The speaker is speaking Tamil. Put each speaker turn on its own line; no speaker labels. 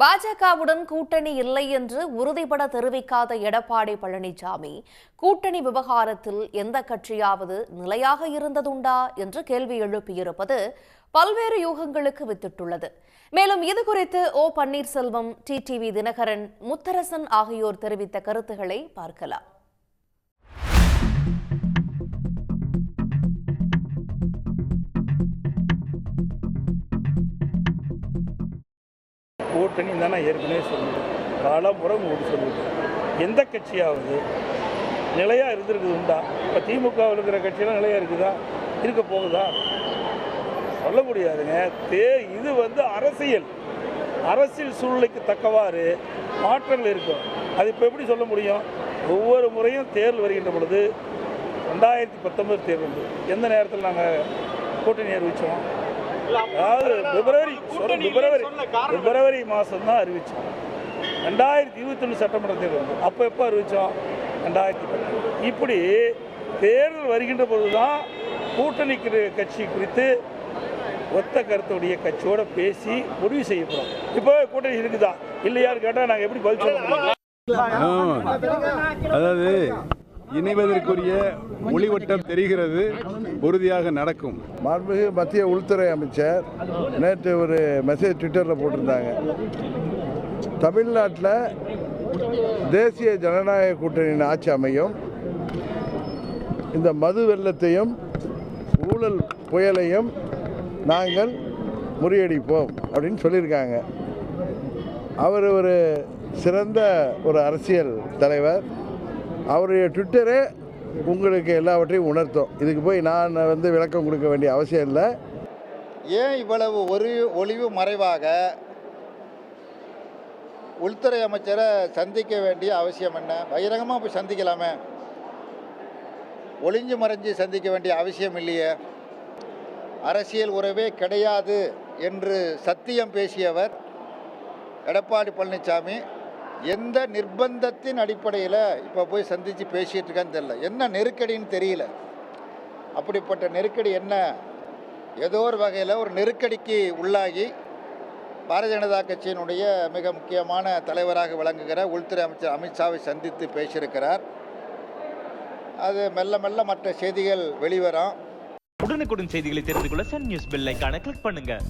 பாஜகவுடன் கூட்டணி இல்லை என்று உறுதிபட தெரிவிக்காத எடப்பாடி பழனிசாமி கூட்டணி விவகாரத்தில் எந்த கட்சியாவது நிலையாக இருந்ததுண்டா என்று கேள்வி எழுப்பியிருப்பது பல்வேறு யூகங்களுக்கு வித்திட்டுள்ளது. மேலும் இது குறித்து ஓ பன்னீர்செல்வம் டிடிவி தினகரன் முத்தரசன் ஆகியோர் தெரிவித்த கருத்துக்களை பார்க்கலாம்.
கூட்டணி தான் நான் ஏற்கனவே சொல்லுவேன் பல முறை உங்களுக்கு எந்த கட்சியாவது நிலையாக இருந்திருக்குது உண்டா இப்போ திமுகவில் இருக்கிற கட்சியெல்லாம் நிலையாக இருக்குதா? இருக்க போகுதா? சொல்ல முடியாதுங்க. தே இது வந்து அரசியல். அரசியல் சூழ்நிலைக்கு தக்கவாறு மாற்றங்கள் இருக்கும். அது இப்போ எப்படி சொல்ல முடியும்? ஒவ்வொரு முறையும் தேர்தல் வருகின்ற பொழுது ரெண்டாயிரத்தி பத்தொன்பது தேர்தல். எந்த நேரத்தில் நாங்கள் கூட்டணி அறிவித்தோம் அதாவது பிப்ரவரி பிப்ரவரி பிப்ரவரி மாதம் தான் அறிவித்தோம் ரெண்டாயிரத்தி இருபத்தொன்று சட்டமன்ற தேர்தல் வந்து. அப்போ எப்போ அறிவித்தோம் ரெண்டாயிரத்தி இப்படி தேர்தல் வருகின்ற பொழுது தான் கூட்டணி கட்சி குறித்து ஒத்த கருத்துடைய கட்சியோட பேசி முடிவு செய்ய போகிறோம் இப்போ கூட்டணி இருக்குதா? இல்லையான்னு கேட்டால் நாங்கள் எப்படி பதில் சொல்ல முடியும்?
அதாவது இணைவதற்குரிய ஒளிவட்டம் தெரிகிறது. உறுதியாக நடக்கும்.
மாண்புமிகு மத்திய உள்துறை அமைச்சர் நேற்று ஒரு மெசேஜ் ட்விட்டரில் போட்டிருந்தாங்க. தமிழ்நாட்டில் தேசிய ஜனநாயக கூட்டணியின் ஆட்சி அமையும். இந்த மது வெள்ளத்தையும் ஊழல் புயலையும் நாங்கள் முறியடிப்போம் அப்படின்னு சொல்லியிருக்காங்க. அவர் ஒரு சிறந்த ஒரு அரசியல் தலைவர். அவருடைய ட்விட்டரே உங்களுக்கு எல்லாவற்றையும் உணர்த்தும். இதுக்கு போய் நான் வந்து விளக்கம் கொடுக்க வேண்டிய அவசியம் இல்லை.
ஏன் இவ்வளவு ஒரு ஒளிவு மறைவாக உள்துறை அமைச்சரை சந்திக்க வேண்டிய அவசியம் என்ன? பகிரங்கமாக போய் சந்திக்கலாமே. ஒளிஞ்சு மறைஞ்சு சந்திக்க வேண்டிய அவசியம் இல்லையே. அரசியல் உறவே கிடையாது என்று சத்தியம் பேசியவர் எடப்பாடி பழனிசாமி எந்த நிர்பந்தத்தின் அடிப்படையில் இப்போ போய் சந்தித்து பேசிகிட்டு இருக்கான்னு தெரியல. என்ன நெருக்கடின்னு தெரியல. அப்படிப்பட்ட நெருக்கடி என்ன? ஏதோ ஒரு வகையில் ஒரு நெருக்கடிக்கு உள்ளாகி பாரதிய ஜனதா கட்சியினுடைய மிக முக்கியமான தலைவராக விளங்குகிற உள்துறை அமைச்சர் அமித்ஷாவை சந்தித்து பேசியிருக்கிறார். அது மெல்ல மெல்ல மற்ற செய்திகள் வெளிவரும்.
உடனுக்குடன் செய்திகளை தெரிந்து கொள்ள Sun News bell icon click பண்ணுங்கள்